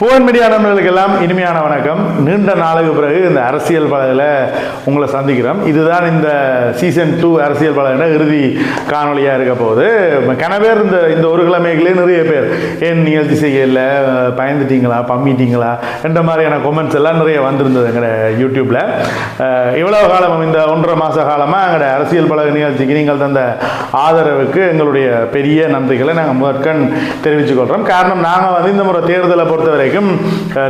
Bhuvan media நண்பர்களுக்கெல்லாம் இனிமையான வணக்கம். நீண்ட நாளுக்கு பிறகு இந்த அரசியல் பலகையில் உங்களை சந்திக்கிறோம். இதுதான் இந்த சீசன் டூ அரசியல் பலகின இறுதி காணொளியாக இருக்க போகுது. கனவேர் இந்த இந்த ஒரு கிழமைகளே நிறைய பேர். ஏன் நிகழ்ச்சி செய்யல பயந்துட்டீங்களா பம்மிட்டீங்களா என்ற மாதிரியான கொமெண்ட்ஸ் எல்லாம் நிறைய வந்திருந்தது எங்களோட யூடியூப்பில் இவ்வளவு காலம் இந்த ஒன்றரை மாத காலமாக எங்களோட அரசியல் பலக நிகழ்ச்சிக்கு நீங்கள் தந்த ஆதரவுக்கு எங்களுடைய பெரிய நன்றிகளை நாங்கள் முதற்கண் தெரிவித்துக்கொள்கிறோம் காரணம் நாங்கள் வந்து இந்த முறை தேர்தலை பொறுத்தவரை வரைக்கும்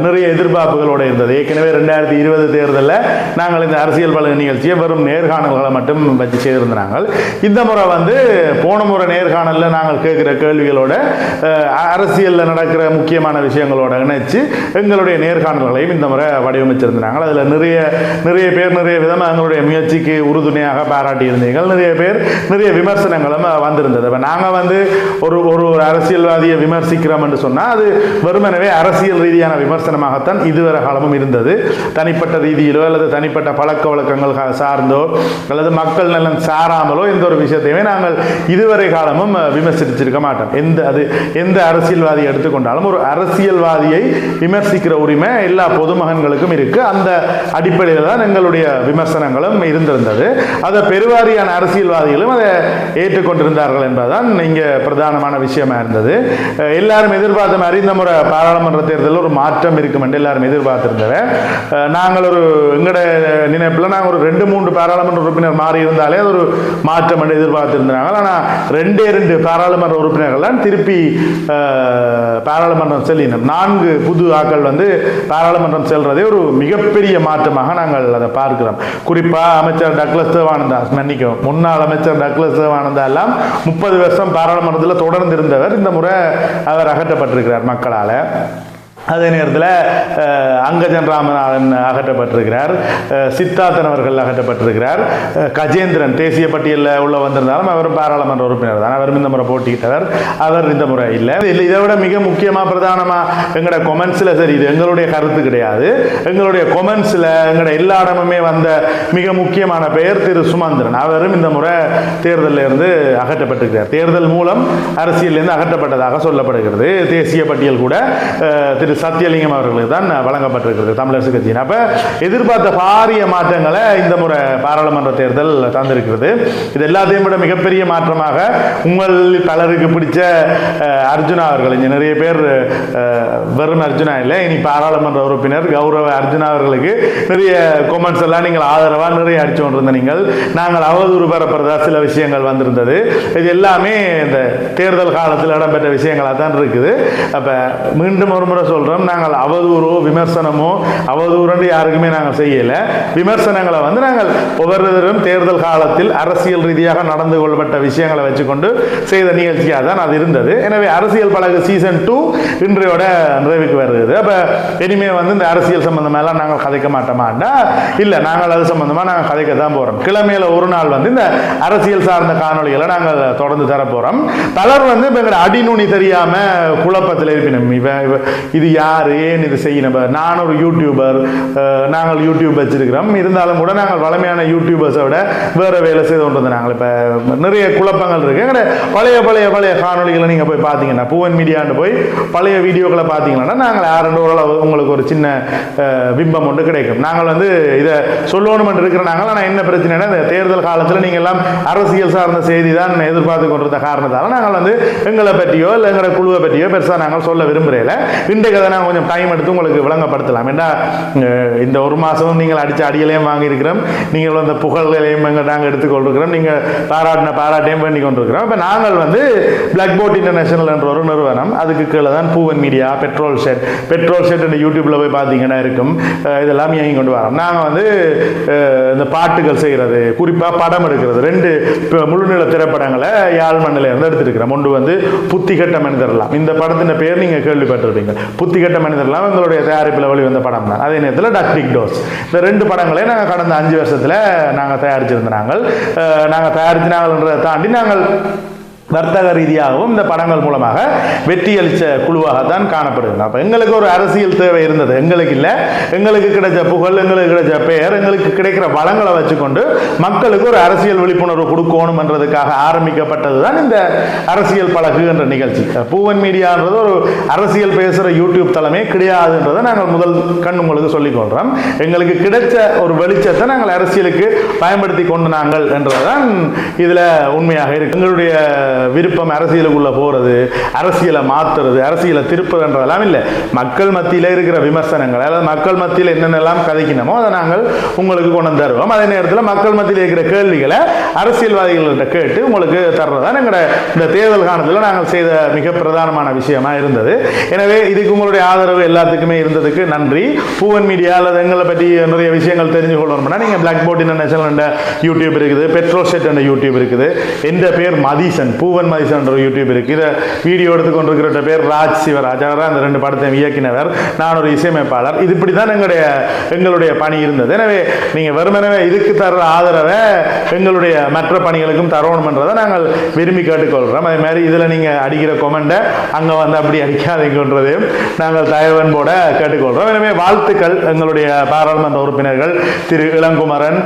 நிறைய எதிர்பார்ப்புகளோடு இருந்தது. ஏற்கனவே ரெண்டாயிரத்தி இருபது தேர்தலில் நாங்கள் இந்த அரசியல் பல நிகழ்ச்சியை வெறும் நேர்காணல்களை மட்டும் வச்சு செய்திருந்தாங்க. இந்த முறை வந்து போன முறை நேர்காணலில் நாங்கள் கேட்குற கேள்விகளோட அரசியலில் நடக்கிற முக்கியமான விஷயங்களோட இணைச்சு எங்களுடைய நேர்காணல்களையும் இந்த முறை வடிவமைச்சிருந்தாங்க. அதில் நிறைய நிறைய பேர் நிறைய விதமாக எங்களுடைய முயற்சிக்கு உறுதுணையாக பாராட்டி இருந்தீர்கள் நிறைய பேர் நிறைய விமர்சனங்களும் வந்திருந்தது. இப்போ நாங்கள் வந்து ஒரு ஒரு ஒரு அரசியல்வாதியை விமர்சிக்கிறோம் என்று சொன்னால் அது வெறுமனவே அரசியல் அரசியல் ரீதியான விமர்சனமாகத்தான் இதுவரை காலமும் இருந்தது. தனிப்பட்ட ரீதியிலோ அல்லது தனிப்பட்ட பழக்க வழக்கங்கள் சார்ந்தோ அல்லது மக்கள் நலன் சாராமலோ எந்த ஒரு விஷயத்தையுமே நாங்கள் இதுவரை காலமும் அஹ், விமர்சிச்சிருக்க மாட்டோம். எந்த அது எந்த அரசியல்வாதியை எடுத்துக்கொண்டாலும் ஒரு அரசியல்வாதியை விமர்சிக்கிற உரிமை எல்லா பொதுமகன்களுக்கும் இருக்கு. அந்த அடிப்படையில் தான் எங்களுடைய விமர்சனங்களும் இருந்திருந்தது. அதை பெருவாரியான அரசியல்வாதிகளும் அதை ஏற்றுக்கொண்டிருந்தார்கள் என்பதுதான் இங்கே பிரதானமான விஷயமா இருந்தது. எல்லாரும் எதிர்பார்த்த மாதிரி இந்த முறை பாராளுமன்றத்தில் தேர்தலில் ஒரு மாற்றம் இருக்கும் என்று எல்லாரும் எதிர்பார்த்திருந்தவர் நாங்கள் ஒரு எங்களோட நினைப்பில் நாங்கள் ஒரு ரெண்டு மூன்று பாராளுமன்ற உறுப்பினர் மாறி இருந்தாலே அது ஒரு மாற்றம் என்று எதிர்பார்த்திருந்தாங்க ஆனால் ரெண்டே ரெண்டு பாராளுமன்ற உறுப்பினர்கள் தான் திருப்பி பாராளுமன்றம் செல்லினோம் நான்கு புது ஆக்கள் வந்து பாராளுமன்றம் செல்றதே ஒரு மிகப்பெரிய மாற்றமாக நாங்கள் அதை பார்க்கிறோம். குறிப்பாக அமைச்சர் டக்ளஸ் தேவானந்தா மன்னிக்கும் முன்னாள் அமைச்சர் டக்ளஸ் தேவானந்தா எல்லாம் முப்பது வருஷம் பாராளுமன்றத்தில் தொடர்ந்து இருந்தவர் இந்த முறை அவர் அகற்றப்பட்டிருக்கிறார் மக்களால். அதே நேரத்தில் அங்கஜன் ராமநாதன் அகற்றப்பட்டிருக்கிறார். சித்தார்த்தன் அவர்கள் அகற்றப்பட்டிருக்கிறார். கஜேந்திரன் தேசிய பட்டியலில் உள்ள வந்திருந்தாலும் அவர் பாராளுமன்ற உறுப்பினர் தான். அவரும் இந்த முறை போட்டியிட்டவர் அவர் இந்த முறை இல்லை. இல்லை இதை விட மிக முக்கியமாக பிரதானமாக எங்களோட கொமெண்ட்ஸில் சரி இது எங்களுடைய கருத்து கிடையாது. எங்களுடைய கொமெண்ட்ஸில் எங்களோட எல்லா இடமுமே வந்த மிக முக்கியமான பெயர் திரு சுமந்திரன். அவரும் இந்த முறை தேர்தலில் இருந்து அகற்றப்பட்டிருக்கிறார். தேர்தல் மூலம் அரசியலிருந்து அகற்றப்பட்டதாக சொல்லப்படுகிறது. தேசிய பட்டியல் கூட திரு திரு சத்தியலிங்கம் அவர்களுக்கு தான் வழங்கப்பட்டிருக்கிறது தமிழரசு கட்சியின். அப்போ எதிர்பார்த்த பாரிய மாற்றங்களை இந்த முறை பாராளுமன்ற தேர்தல் தந்திருக்கிறது. இது எல்லாத்தையும் விட மிகப்பெரிய மாற்றமாக உங்கள் பலருக்கு பிடிச்ச அர்ஜுனா அவர்கள். இங்கே நிறைய பேர் வெறும் அர்ஜுனா இல்லை இனி பாராளுமன்ற உறுப்பினர் கௌரவ அர்ஜுனா அவர்களுக்கு நிறைய கொமெண்ட்ஸ் எல்லாம் நீங்கள் ஆதரவாக நிறைய அடிச்சு கொண்டிருந்த நீங்கள். நாங்கள் அவதூறு பரப்புறதா சில விஷயங்கள் வந்திருந்தது. இது எல்லாமே இந்த தேர்தல் காலத்தில் இடம்பெற்ற விஷயங்களாக தான் இருக்குது. அப்போ மீண்டும் ஒரு முறை சொல்கிறோம் நாங்கள் அவதூறோ விமர்சனமோ அவதூறுன்னு யாருக்குமே நாங்கள் செய்யலை. விமர்சனங்களை வந்து நாங்கள் ஒவ்வொருவரும் தேர்தல் காலத்தில் அரசியல் ரீதியாக நடந்து கொள்ளப்பட்ட விஷயங்களை வச்சுக்கொண்டு செய்த நிகழ்ச்சியாக தான் அது இருந்தது. எனவே அரசியல் பழகு சீசன் டூ இன்றையோட நிறைவுக்கு வருகிறது. அப்போ இனிமே வந்து இந்த அரசியல் சம்மந்தமெல்லாம் நாங்கள் கதைக்க மாட்டோமாண்டா இல்லை நாங்கள் அது சம்மந்தமாக நாங்கள் கதைக்க தான் போகிறோம் கிழமையில ஒரு நாள் வந்து இந்த அரசியல் சார்ந்த காணொளிகளை நாங்கள் தொடர்ந்து தரப்போகிறோம் பலர் வந்து இப்போ எங்களை அடிநுனி தெரியாமல் குழப்பத்தில் இருப்பினும். இவன் இது யார்? ஏன் இது செய்யணும் இப்ப நான் ஒரு யூடியூபர் நாங்கள் யூடியூப் வச்சிருக்கிறோம். இருந்தாலும் கூட நாங்கள் வளமையான யூடியூபர்ஸை விட வேறு வேலை செய்து கொண்டு நாங்கள் இப்போ நிறைய குழப்பங்கள் இருக்கு. எங்கட பழைய பழைய பழைய காணொளிகளை நீங்கள் போய் பார்த்தீங்கன்னா பூவன் மீடியான்னு போய் பழைய வீடியோக்களை பார்த்தீங்கன்னா நாங்கள் யாருன்னு ஓரளவு உங்களுக்கு ஒரு சின்ன பிம்பம் ஒன்று கிடைக்கும். நாங்கள் வந்து இதை சொல்லணுமென்று இருக்கிற நாங்கள் ஆனால் என்ன பிரச்சனைனா இந்த தேர்தல் காலத்தில் நீங்கள் எல்லாம் அரசியல் சார்ந்த செய்தி தான் எதிர்பார்த்து கொண்டிருந்த காரணத்தால் நாங்கள் வந்து எங்களை பற்றியோ இல்லை எங்களோட குழுவை பற்றியோ பெருசாக நாங்கள் சொல்ல விரும்புகிறேன் இன்றைக்கு அதை நான் கொஞ்சம் டைம் எடுத்து உங்களுக்கு விளங்கப்படுத்தலாம். ஏன்னா இந்த ஒரு மாதமும் நீங்கள் அடித்த அடிகளையும் வாங்கியிருக்கிறோம். நீங்கள் அந்த புகழ்களையும் எங்கள் நாங்கள் எடுத்துக்கொண்டிருக்கிறோம். நீங்கள் பாராட்டின பாராட்டையும் பண்ணி கொண்டிருக்கிறோம். இப்போ நாங்கள் வந்து பிளாக் போட் இன்டர்நேஷனல் என்ற ஒரு நிறுவனம். அதுக்கு கீழே தான் Poovan media petrol shed petrol shed யூடியூப்பில் போய் பார்த்தீங்கன்னா இருக்கும். இதெல்லாம் இயங்கி கொண்டு வரோம். நாங்கள் வந்து இந்த பாட்டுகள் செய்கிறது குறிப்பாக படம் எடுக்கிறது ரெண்டு முழுநில திரைப்படங்களை யாழ் மண்ணில் இருந்து எடுத்திருக்கிறோம். ஒன்று வந்து புத்திகட்ட மனிதர்லாம் இந்த படத்தின் பேர் நீங்கள் கேள்விப்பட்டிருப்பீங்க. புத்திகட்ட மனிதர்லாம் எங்களுடைய தயாரிப்பில் வெளிவந்த படம் தான். அதே நேரத்தில் டக்டிக் டோஸ் இந்த ரெண்டு படங்களே நாங்கள் கடந்த அஞ்சு வருஷத்தில் நாங்கள் தயாரிச்சிருந்த நாங்கள். நாங்கள் தயாரித்து தாண்டி நாங்கள் வர்த்தக ரீதியாகவும் இந்த படங்கள் மூலமாக வெற்றி அளித்த குழுவாகத்தான் காணப்படுகிறது. அப்போ எங்களுக்கு ஒரு அரசியல் தேவை இருந்தது. எங்களுக்கு இல்லை. எங்களுக்கு கிடைச்ச புகழ் எங்களுக்கு கிடைச்ச பெயர் எங்களுக்கு கிடைக்கிற வளங்களை வச்சுக்கொண்டு மக்களுக்கு ஒரு அரசியல் விழிப்புணர்வு கொடுக்கணும்ன்றதுக்காக ஆரம்பிக்கப்பட்டது தான் இந்த அரசியல் பழகு என்ற நிகழ்ச்சி. பூவன் மீடியான்றது ஒரு அரசியல் பேசுகிற யூடியூப் தலைமை கிடையாதுன்றதை நாங்கள் முதல் கண் உங்களுக்கு சொல்லிக்கொள்கிறோம் எங்களுக்கு கிடைச்ச ஒரு வெளிச்சத்தை நாங்கள் அரசியலுக்கு பயன்படுத்தி கொண்டு நாங்கள் என்றதுதான் இதில் உண்மையாக இருக்கு. எங்களுடைய விருப்பம் அரசியலுக்குள்ளே போகிறது அரசியலை மாற்றுறது அரசியலை திருப்புறன்றதெல்லாம் இல்லை. மக்கள் மத்தியில் இருக்கிற விமர்சனங்கள் அதாவது மக்கள் மத்தியில் என்னென்னலாம் கதைக்கணுமோ அதை நாங்கள் உங்களுக்கு கொண்டு தருவோம். அதே நேரத்தில் மக்கள் மத்தியில் இருக்கிற கேள்விகளை அரசியல்வாதிகள்கிட்ட கேட்டு உங்களுக்கு தர்றதான் எங்களோட இந்த தேர்தல் காலத்தில் நாங்கள் செய்த மிக பிரதானமான விஷயமா இருந்தது. எனவே இதுக்கு உங்களுடைய ஆதரவு எல்லாத்துக்குமே இருந்ததுக்கு நன்றி. பூவன் மீடியா அல்லது எங்களை பற்றி நிறைய விஷயங்கள் தெரிஞ்சு கொள்ளணும்னா நீங்கள் பிளாக் போர்ட் இன்டர்நேஷனல் யூடியூப் இருக்குது பெட்ரோல் செட் என்ற யூடியூப் இருக்குது. எந்த பேர் மதீசன் பூவன் மதிசன்ற யூடியூப் இருக்குது இதை வீடியோ எடுத்துக்கொண்டிருக்கிற பேர் ராஜ் சிவராஜ். அவர் அந்த ரெண்டு படத்தையும் இயக்கினவர். நான் ஒரு இசையமைப்பாளர். இது இப்படி தான் எங்களுடைய எங்களுடைய பணி இருந்தது. எனவே நீங்கள் வெறுமனவே இதுக்கு தர்ற ஆதரவை எங்களுடைய மற்ற பணிகளுக்கும் தரணுமன்றதை நாங்கள் விரும்பி கேட்டுக்கொள்கிறோம் அதே மாதிரி இதில் நீங்கள் அடிக்கிற கொமெண்டை அங்கே வந்து அப்படி அடிக்காதீங்கன்றதையும் நாங்கள் தயவன்போட கேட்டுக்கொள்கிறோம் எனவே வாழ்த்துக்கள் எங்களுடைய பாராளுமன்ற உறுப்பினர்கள் திரு இளங்குமரன்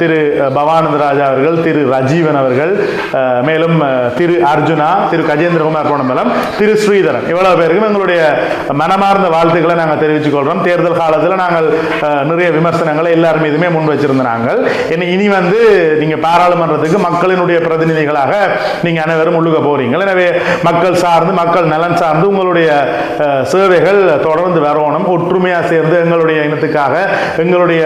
திரு பவானந்த ராஜா அவர்கள் திரு ரஜீவன் அவர்கள் மேலும் மேலும் திரு அர்ஜுனா திரு கஜேந்திரகுமார் போனமலம் திரு ஸ்ரீதரன். இவ்வளவு பேருக்கும் எங்களுடைய மனமார்ந்த வாழ்த்துக்களை நாங்கள் தெரிவித்துக் கொள்கிறோம் தேர்தல் காலத்தில் நாங்கள் நிறைய விமர்சனங்களை எல்லாரும் இதுமே முன் வச்சிருந்த நாங்கள். இனி இனி வந்து நீங்கள் பாராளுமன்றத்துக்கு மக்களினுடைய பிரதிநிதிகளாக நீங்கள் அனைவரும் உள்ளுக போறீங்க எனவே மக்கள் சார்ந்து மக்கள் நலன் சார்ந்து உங்களுடைய சேவைகள் தொடர்ந்து வரணும். ஒற்றுமையாக சேர்ந்து எங்களுடைய இனத்துக்காக எங்களுடைய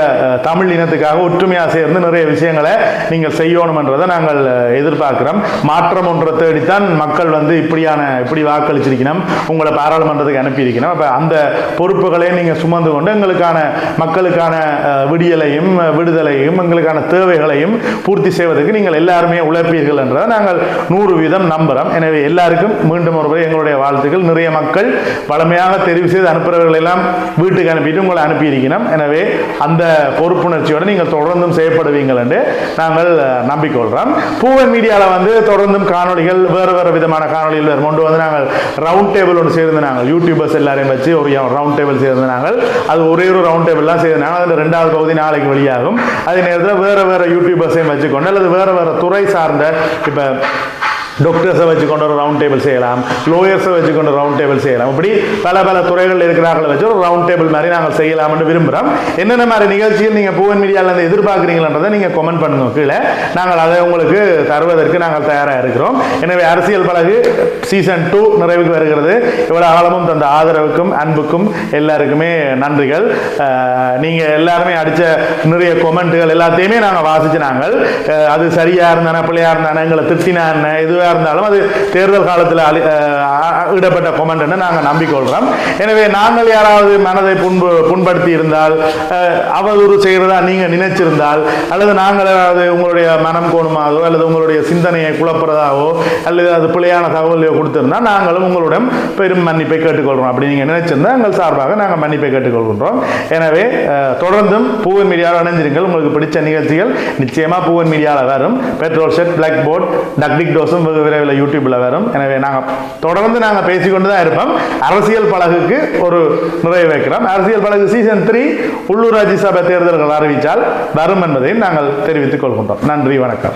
தமிழ் இனத்துக்காக ஒற்றுமையாக சேர்ந்து நிறைய விஷயங்களை நீங்கள் செய்யணும்ன்றதை நாங்கள் எதிர்பார்க்கிறோம். மாற்றம் ஒன்றை தேடித்தான் மக்கள் வந்து இப்படியான இப்படி வாக்களிச்சிருக்கணும். உங்களை பாராளுமன்றத்துக்கு அனுப்பியிருக்கணும். அப்போ அந்த பொறுப்புகளை நீங்கள் சுமந்து கொண்டு எங்களுக்கான மக்களுக்கான விடியலையும் விடுதலையும் எங்களுக்கான தேவைகளையும் பூர்த்தி செய்வதற்கு நீங்கள் எல்லாருமே உழைப்பீர்கள் என்றதை நாங்கள் நூறு வீதம் நம்புகிறோம் எனவே எல்லாருக்கும் மீண்டும் ஒரு எங்களுடைய வாழ்த்துக்கள். நிறைய மக்கள் வளமையாக தெரிவு செய்து அனுப்புகிறவர்கள் எல்லாம் வீட்டுக்கு அனுப்பிட்டு உங்களை அனுப்பியிருக்கணும். எனவே அந்த பொறுப்புணர்ச்சியோடு நீங்கள் தொடர்ந்தும் செய்யப்படுவீங்கள் என்று நாங்கள் நம்பிக்கொள்கிறோம் பூவன் மீடியாவில் வந்து தொடர்ந்தும் காணொளிகள் வேறு வேறு விதமான காணொளிகள் வரும். கொண்டு வந்து நாங்கள் ரவுண்ட் டேபிள் ஒன்று சேர்ந்து நாங்கள் யூடியூபர்ஸ் எல்லாரையும் வச்சு ஒரு ரவுண்ட் டேபிள் சேர்ந்து நாங்கள் அது ஒரே ஒரு ரவுண்ட் டேபிள்லாம் சேர்ந்து நாங்கள் அதில் ரெண்டாவது பகுதி நாளைக்கு வெளியாகும். அதே நேரத்தில் வேறு வேறு யூடியூபர்ஸையும் வச்சுக்கொண்டு அல்லது வேறு வேறு துறை சார்ந்த இப்போ டாக்டர்ஸை வச்சு கொண்டு ஒரு ரவுண்ட் டேபிள் செய்யலாம். லோயர்ஸை வச்சு கொண்டு ரவுண்ட் டேபிள் செய்யலாம். இப்படி பல பல துறைகள் இருக்கிறார்கள் வச்சு ஒரு ரவுண்ட் டேபிள் மாதிரி நாங்கள் செய்யலாம்னு விரும்புகிறோம் என்னென்ன மாதிரி நிகழ்ச்சியில் நீங்கள் பூவன் மீடியாவிலேருந்து எதிர்பார்க்குறீங்களன்றதை நீங்கள் கமெண்ட் பண்ணுங்க கீழே. நாங்கள் அதை உங்களுக்கு தருவதற்கு நாங்கள் தயாராக இருக்கிறோம். எனவே அரசியல் பழகு சீசன் டூ நிறைவுக்கு வருகிறது. இவ்வளோ ஆழமும் தந்த ஆதரவுக்கும் அன்புக்கும் எல்லாருக்குமே நன்றிகள். நீங்கள் எல்லாருமே அடித்த நிறைய கொமெண்ட்டுகள் எல்லாத்தையுமே நாங்கள் வாசிச்சு நாங்கள். அது சரியாக இருந்தானே பிள்ளையாக இருந்தானே எங்களை திருத்தினா என்ன எதுவாக இருந்தாலும் அது தேர்தல் காலத்தில் அழி- இடப்பட்ட கொமெண்ட்னு நாங்கள் நம்பிக்கொள்கிறோம் எனவே நாங்கள் யாராவது மனதை புண்பு புண்படுத்தி இருந்தால் அவதூறு செய்கிறதா நீங்கள் நினைச்சிருந்தால் அல்லது நாங்கள் ஏதாவது உங்களுடைய மனம் கோணுமாகவோ அல்லது உங்களுடைய சிந்தனையை குழப்புறதாவோ அல்லது அது பிழையான தகவலையோ கொடுத்திருந்தா நாங்களும் உங்களுடன் பெரும் மன்னிப்பை கேட்டுக்கொள்கிறோம். அப்படி நீங்கள் நினைச்சிருந்தால் எங்கள் சார்பாக நாங்கள் மன்னிப்பை கேட்டுக்கொள்கின்றோம். எனவே தொடர்ந்தும் பூவன் மீடியாவில் இணைஞ்சிருங்கள் உங்களுக்கு பிடிச்ச நிகழ்ச்சிகள் நிச்சயமாக பூவன் மீடியாவில் வரும். Petrol shed black board tactic டோஸும் விரைவில் யூடியூப்பில் வரும். எனவே நாங்கள் தொடர்ந்து நாங்கள் பேசிக்கொண்டு தான் இருப்போம். அரசியல் பழகுக்கு ஒரு நிறைவு வைக்கிறோம். அரசியல் பழகு சீசன் த்ரீ உள்ளூராட்சி சபை தேர்தல்கள் அறிவித்தால் வரும் என்பதையும் நாங்கள் தெரிவித்துக் கொள்கின்றோம். நன்றி வணக்கம்.